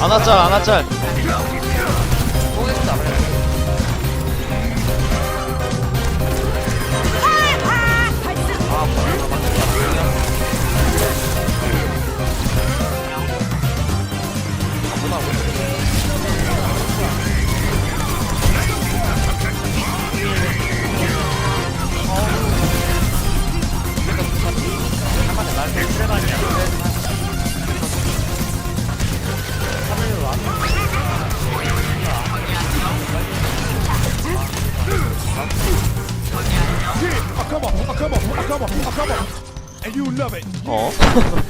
안아짤 안아짤 I come up. And you love it. 어?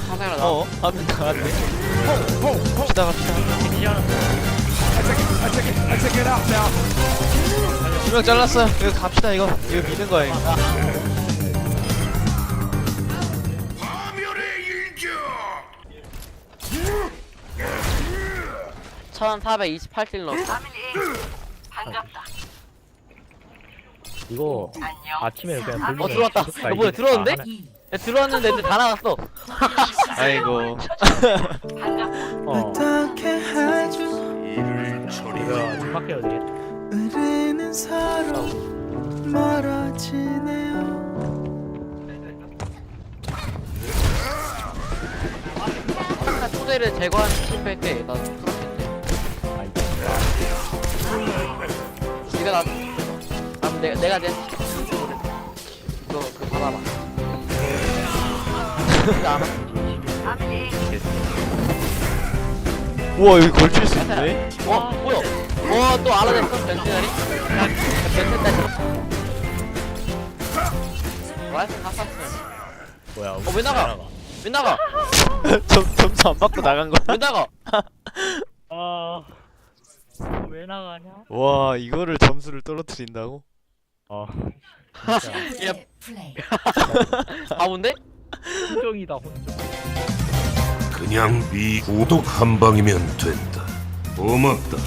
카메라 나 어? 하면 나갔네 Ho, ho, ho. 갑시다 갑시다 I take it, I take it, I take it out now. 두명 잘랐어요 이거 갑시다 이거 이거 거야 이거 천사백이십팔 딜 넣었어 이거 아침에 그냥 어 들어왔다. 야 뭐야 들어왔는데? 야 들어왔는데 근데 다 나갔어. 아이고. 어. 어떻게 하죠? 이거 좀 바뀌어야 돼 우리는 서로 멀어지네요. 아까 토대를 제거하는 실패했대 나 풀었는데. 네가 나 내가 내가 내 이거 그안 와. 우와 여기 걸칠 수 있네 어? 뭐야? 와, 또 알아냈어? 변신하니? 변신 다시. 와. 뭐야 어, 왜 나가? 왜 나가? 점, 점수 안 받고 나간 왜 거야? 나가? 아 왜 나가냐 와 이거를 점수를 떨어뜨린다고? 어 야, 바본데? 혼종이다 혼종 그냥 미 구독 한 방이면 된다. 고맙다.